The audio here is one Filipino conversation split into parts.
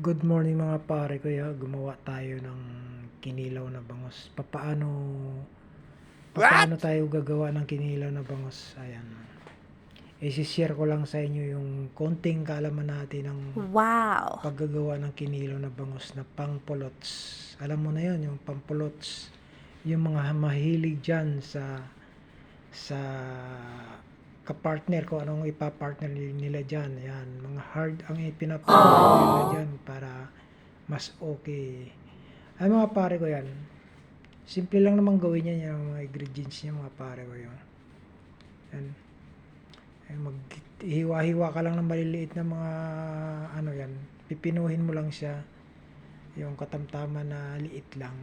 Good morning mga pare ko ya. Gumawa tayo ng kinilaw na bangos. Papaano papaano tayo gagawa ng kinilaw na bangos? Ayan. I-share ko lang sa inyo yung konting kaalaman natin ng Wow. paggagawa ng kinilaw na bangos na pangpulots. Alam mo na yon yung pangpulots. Yung mga mahilig dyan sa sa kapartner ko anong ipapartner nila dyan. Yan, mga hard ang ipinapartner nila dyan para mas okay. Ay mga pare ko yan. Simple lang naman gawin yan yung mga ingredients niya mga pare ko yun. Yan. Ay, mag hiwa-hiwa ka lang ng maliliit na mga ano yan. Pipinuhin mo lang siya. Yung katamtaman na liit lang.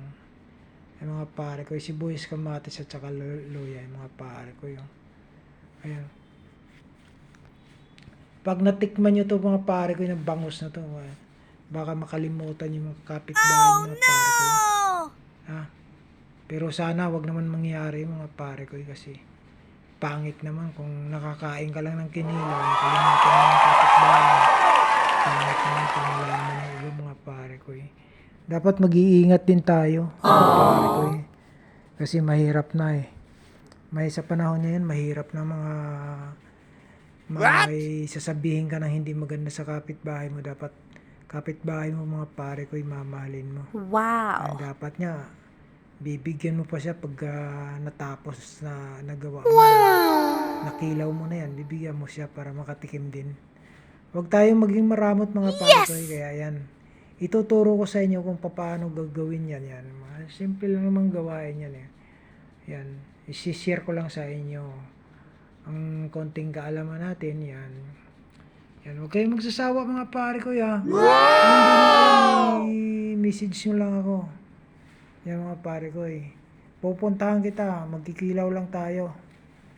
Ay mga pare ko, sibuyas kamatis at saka lu- luya, yung mga pare ko yung Ayan. Pag natikman nyo to mga pare ko, yung bangus na to, baka makalimutan yung mga kapitbahay mga pare ko. Ha? Pero sana wag naman mangyari mga pare ko eh, kasi pangit naman kung nakakain ka lang ng kinilaw, nakalimutan mo yung kapitbahay. Pangit naman kung nalaman ng iba mga pare ko eh. Dapat mag-iingat din tayo mga pare ko eh. Kasi mahirap na eh. May sa panahon ngayon, mahirap na mga may sasabihin ka na hindi maganda sa kapitbahay mo. Dapat kapitbahay mo mga pare ko, mamahalin mo. Wow. Ang dapat niya, bibigyan mo pa siya pag ah, natapos na nagawa mo. Nakilaw mo na yan, bibigyan mo siya para makatikim din. Huwag tayong maging maramot mga pare ko, eh, kaya yan. Ituturo ko sa inyo kung paano gagawin yan. yan. Mga Simple lang naman gawain yan. Eh. Yan. Isishare ko lang sa inyo ang konting kaalaman natin. Yan. Yan. Huwag kayong magsasawa mga pare ko. Ya. Wow! message nyo lang ako. Yan mga pare ko eh. Pupuntahan kita. Magkikilaw lang tayo.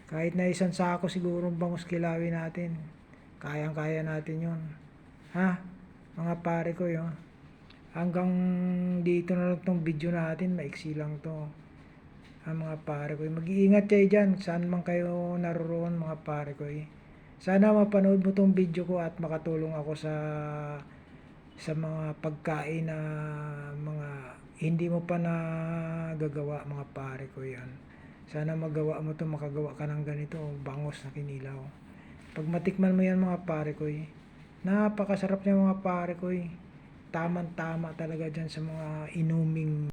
Kahit na isang sako siguro bangus kilawin natin. Kayang-kaya natin yun. Ha? Mga pare ko yun. Hanggang dito na lang tong video natin. Maiksi lang to. Ha, mga pare ko. Mag-iingat kayo dyan. Saan man kayo naroon mga pare ko. eh. Sana mapanood mo tong video ko at makatulong ako sa sa mga pagkain na mga hindi mo pa nagagawa mga pare ko yan. Sana magawa mo to makagawa ka ng ganito, bangos na kinilaw. Pag matikman mo yan mga pare ko eh, napakasarap niya mga pare ko eh. Tamang-tama talaga dyan sa mga inuming